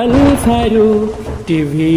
Al Faruk TV.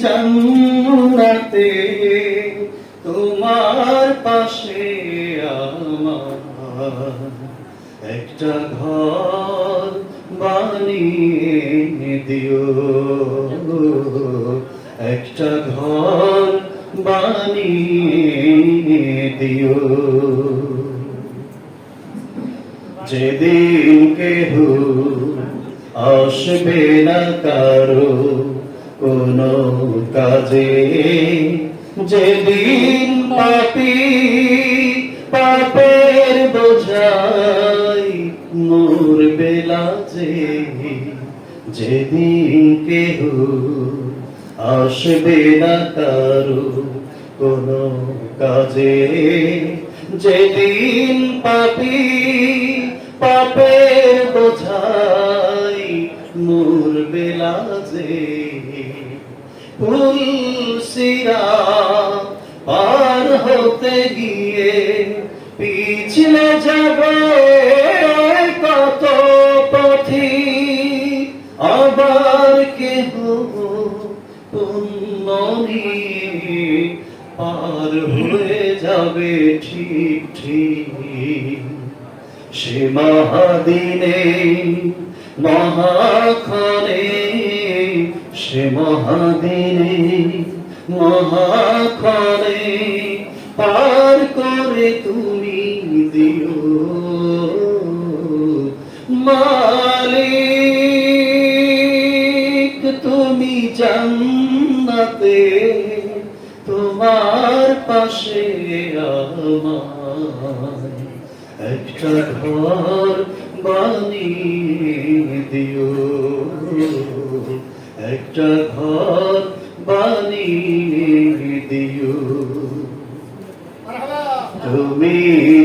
জান্নাতে তোমার পাশে আমার একটা ঘর বানিয়ে দিও। একটা ঘর বানিয়ে দিও। যেদিন কেহ আসবে না কারও কোনো কাজে যেদিন পাপি, পাপের বোঝাই মোর বেলাতে যেদিন কেহ আসবে না কারও কোনো কাজে। যেদিন পাপি, পাপের বোঝাই মোর বেলাজে ফুল সিরা পার হতে গিয়ে পিছলে যাবে কত পথি? আবার কেহ পুণ্য নিয়ে পার হয়ে যাবে ঠিক ঠিক। সে মহাদিনে, মহাক্ষণে সে মহাদিনে মহাক্ষণে পার করে তুমি দিও। মালিক, তুমি জান্নাতে, তোমার পাশে আমার একটা ঘর বানিয়ে দিও। একটা ঘর বানিয়ে দিও। তুমি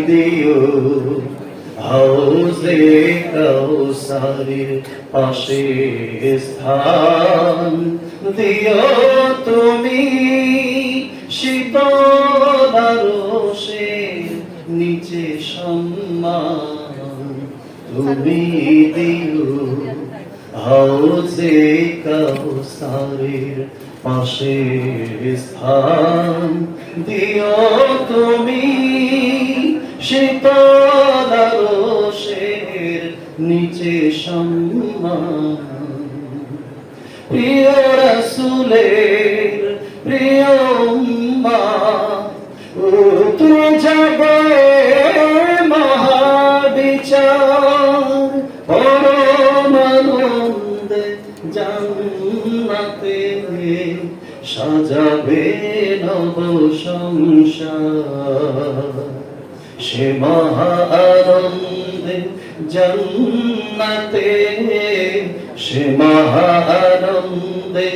দিও হাউসে কাউসারের পাশে স্থান। দিও তুমি শীতলারসের নিচে সম্মান। তুমি দিও হাউসে কাউসারের পাশে স্থান দিও তুমি শীতলারসের নিচে সম্মান। প্রিয় রসুলের প্রিয় জান্নাতে সাজাবে নব সংসার। সে মহা আনন্দে সে মহা আনন্দে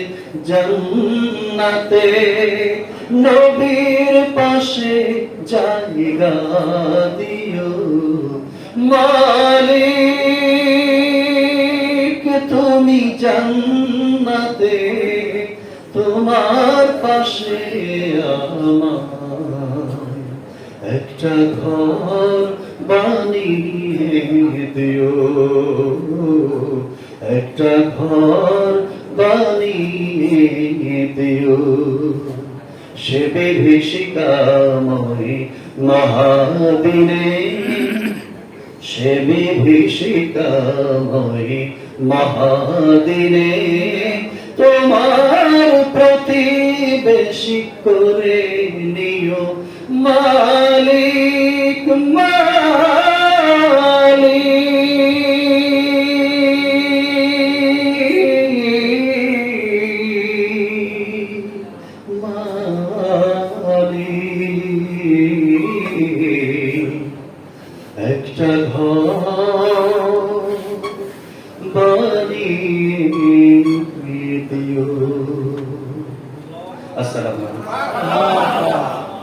নবীর পাশে জায়গা দিও। মালিক তুমি জান্নাতে, তোমার পাশে আমার একটা ঘর বানিয়ে দিও। একটা ঘর বানিয়ে দিও। সে বিভীষিকাময় মহাদিনে, সে বিভীষিকাময় মহাদিনে তোমার প্রতিবেশী করে নিও মালিক বানিয়ে দিও আসসালামু আলাইকুম